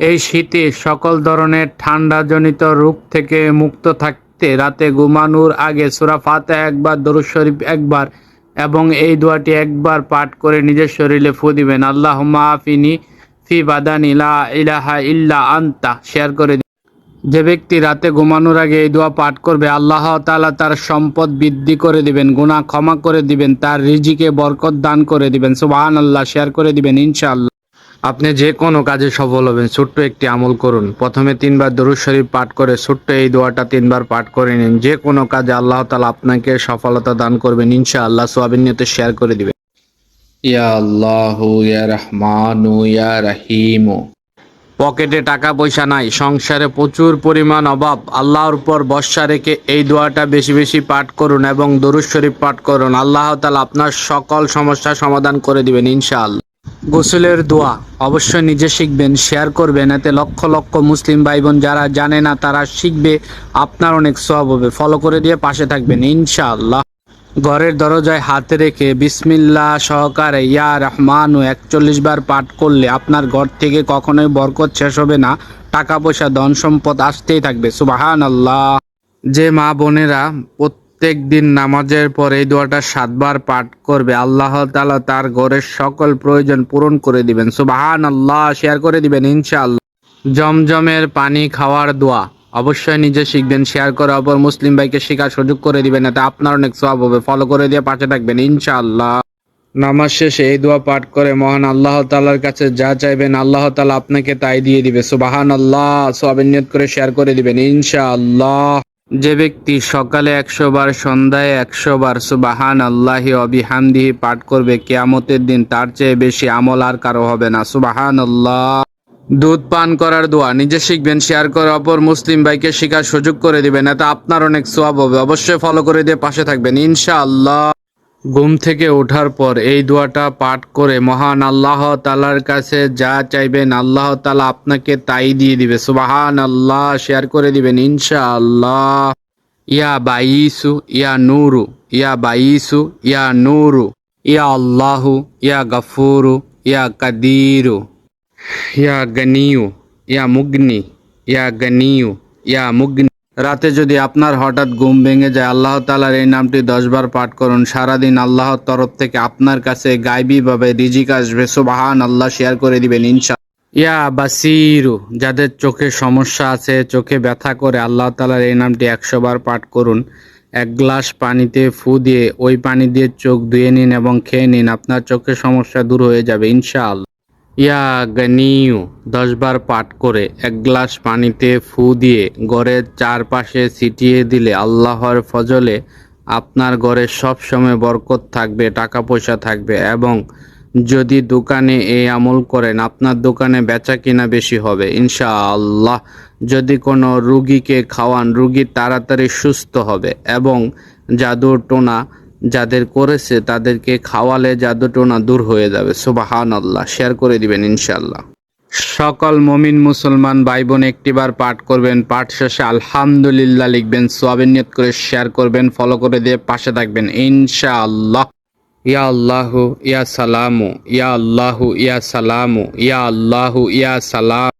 এই শীতে সকল ধরনের ঠান্ডাজনিত রোগ থেকে মুক্ত থাকতে রাতে ঘুমানোর আগে সূরা ফাতিহা একবার, দরুদ শরীফ একবার এবং এই দোয়াটি একবার পাঠ করে নিজের শরীরে ফু দিবেন। আল্লাহুম্মা আফিনি ফি বাদানি লা ইলাহা ইল্লা আনতা। শেয়ার করে। যে ব্যক্তি রাতে ঘুমানোর আগে এই দোয়া পাঠ করবে, আল্লাহ তাআলা তার সম্পদ বৃদ্ধি করে দিবেন, গুনাহ ক্ষমা করে দিবেন, তার রিজিকে বরকত দান করে দিবেন। সুবহানাল্লাহ, শেয়ার করে দিবেন ইনশাআল্লাহ। আপনি যে কোনো কাজে সফল হবেন ছোট্ট একটি আমল করুন। প্রথমে তিনবার দরুদ শরীফ পাঠ করে ছোট্ট এই দোয়াটা তিনবার পাঠ করে নিন। যে কোনো কাজে আল্লাহ তালা আপনাকে সফলতা দান করবেন ইনশাআল্লাহ সোয়াবিন নিয়তে শেয়ার করে দিবেন। ইয়া আল্লাহ ইয়া রহমান ইয়া রহিম। পকেটে টাকা পয়সা নাই সংসারে প্রচুর পরিমাণ অভাব। আল্লাহর উপর ভরসা রেখে এই দোয়াটা বেশি বেশি পাঠ করুন এবং দরুদ শরীফ পাঠ করুন। আল্লাহ তালা আপনার সকল সমস্যার সমাধান করে দিবেন ইনশাআল্লাহ। গোসলের দোয়া। অবশ্যই নিজে শিখবেন, শেয়ার করবেন। এতে লক্ষ লক্ষ মুসলিম ভাই বোন যারা জানে না, তারা শিখবে। আপনার অনেক সব হবে। ফলো করে দিয়ে পাশে থাকবেন, ইনশাআল্লাহ। ঘরের দরজায় হাতে রেখে বিসমিল্লা সহকারে, ইয়া রহমান ও একচল্লিশ বার পাঠ করলে আপনার ঘর থেকে কখনোই বরকত শেষ হবে না। টাকা পয়সা, ধন সম্পদ আসতেই থাকবে। সুবাহান আল্লাহ যে মা বোনেরা প্রত্যেক দিন নামাজের পর এই দোয়াটা সাতবার পাঠ করবে। আল্লাহ তাআলা তার ঘরের সকল প্রয়োজন পূরণ করে দিবেন। সুবাহান আল্লাহ শেয়ার করে দিবেন ইনশাআল্লাহ। জমজমের পানি খাওয়ার দোয়া অবশ্যই নিজে শিখবেন শেয়ার করে অপর মুসলিম ভাইকে শেখার সুযোগ করে দিবেন, এতে আপনার অনেক সব হবে। ফলো করে দিয়ে পাশে থাকবেন ইনশাআল্লাহ। নামাজ শেষে এই দোয়া পাঠ করে মহান আল্লাহ তাআলার কাছে যা চাইবেন আল্লাহ তাআলা আপনাকে তাই দিয়ে দিবে। সুবাহান আল্লাহ নিয়ত করে শেয়ার করে দিবেন ইনশাআল্লাহ। যে ব্যক্তি সকালে একশো বার সন্ধ্যায় একশো বার সুবাহান আল্লাহি অবিহামদিহি পাঠ করবে, কেয়ামতের দিন তার চেয়ে বেশি আমল আর কারও হবে না। সুবাহান আল্লাহ দুধ পান করার দোয়া, নিজে শিখবেন, শেয়ার করে অপর মুসলিম ভাইকে শেখার সুযোগ করে দিবেন, এতে আপনার অনেক সোয়াব হবে। অবশ্যই ফলো করে দিয়ে পাশে থাকবেন, ইনশাআল্লাহ। ঘুম থেকে ওঠার পর এই দোয়াটা পাঠ করে মহান আল্লাহ তালার কাছে যা চাইবেন আল্লাহ তালা আপনাকে তাই দিয়ে দিবে। সুবাহান আল্লাহ শেয়ার করে দিবেন ইনশাআল্লাহ। ইয়া বাইসু, ইয়া নুরু, ইয়া বাইসু, ইয়া নুরু, ইয়া আল্লাহু, ইয়া গফুরু, ইয়া কাদিরু, ইয়া গনিউ ইয়া মুগনি, ইয়া গনিউ ইয়া মুগনি। রাতে যদি আপনার হঠাৎ ঘুম ভেঙে যায়, আল্লাহ তালার এই নামটি দশবার পাঠ করুন। সারাদিন আল্লাহর তরফ থেকে আপনার কাছে গাইবীভাবে রিজিক আসবে। সুবাহান আল্লাহ শেয়ার করে দিবেন ইনশা ইয়া বা বাসিরু, যাদের চোখে সমস্যা আছে, চোখে ব্যথা করে, আল্লাহ তালার এই নামটি একশো বার পাঠ করুন। এক গ্লাস পানিতে ফু দিয়ে, ওই পানি দিয়ে চোখ ধুয়ে নিন এবং খেয়ে নিন। আপনার চোখের সমস্যা দূর হয়ে যাবে, ইনশাআল্লাহ। ইয়া গনিউ দশবার পাঠ করে এক গ্লাস পানিতে ফু দিয়ে ঘরের চারপাশে ছিটিয়ে দিলে আল্লাহর ফজলে আপনার ঘরে সব সময় বরকত থাকবে টাকা পয়সা থাকবে এবং যদি দোকানে এই আমল করেন, আপনার দোকানে বেচা কিনা বেশি হবে। ইনশাআল্লাহ, যদি কোনো রুগীকে খাওয়ান, রুগী তাড়াতাড়ি সুস্থ হবে এবং জাদুর টোনা যাদের করেছে তাদেরকে খাওয়ালে জাদুটোনা দূর হয়ে যাবে। সুবাহান আল্লাহ শেয়ার করে দিবেন ইনশাল্লাহ সকল মমিন মুসলমান ভাই বোন একটিবার পাঠ করবেন। পাঠ শেষে আলহামদুলিল্লাহ লিখবেন সোয়াবিন নিয়ত করে শেয়ার করবেন, ফলো করে দিয়ে পাশে থাকবেন, ইনশাআল্লাহ। ইয়া আল্লাহু, ইয়া সালামু, ইয়া আল্লাহু, ইয়া সালামু, ইয়া আল্লাহু, ইয়া সালাম।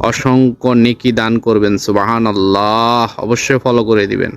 অসংখ্য নেকি দান করবেন সুবাহান আল্লাহ অবশ্যই ফলো করে দিবেন।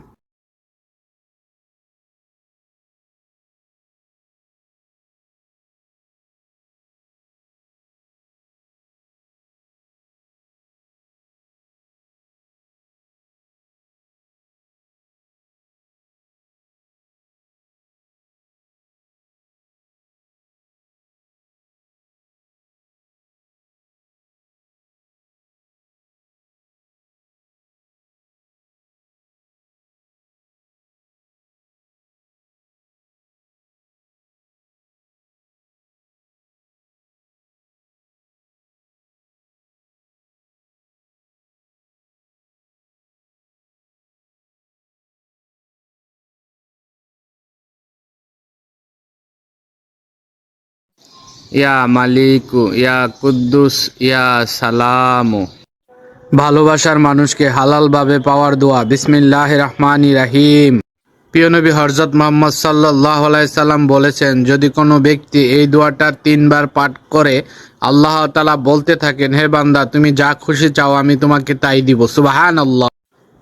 ইয়া মালিকু, ইয়া কুদ্দুস, ইয়া সালামু। ভালোবাসার মানুষকে হালালভাবে পাওয়ার দোয়া। বিসমিল্লাহ রহমানি রাহিম। প্রিয় নবী হরজত মোহাম্মদ সাল্লাহ সাল্লাম বলেছেন, যদি কোনো ব্যক্তি এই দোয়াটা তিনবার পাঠ করে আল্লাহ তালা বলতে থাকেন, হে বান্দা, তুমি যা খুশি চাও, আমি তোমাকে তাই দিব। সুবাহান আল্লাহ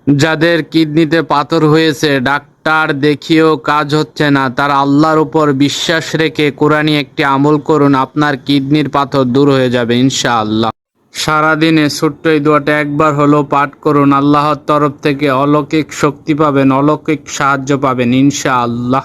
যাদের কিডনিতে পাথর হয়েছে, ডাক্তার দেখিয়েও কাজ হচ্ছে না। তার আল্লাহর উপর বিশ্বাস রেখে কোরআনই একটি আমল করুন, আপনার কিডনির পাথর দূর হয়ে যাবে, ইনশাআল্লাহ। সারাদিনে ছোট্ট এই দোয়াটা একবার হলো পাঠ করুন, আল্লাহর তরফ থেকে অলৌকিক শক্তি পাবেন, অলৌকিক সাহায্য পাবেন, ইনশাআল্লাহ।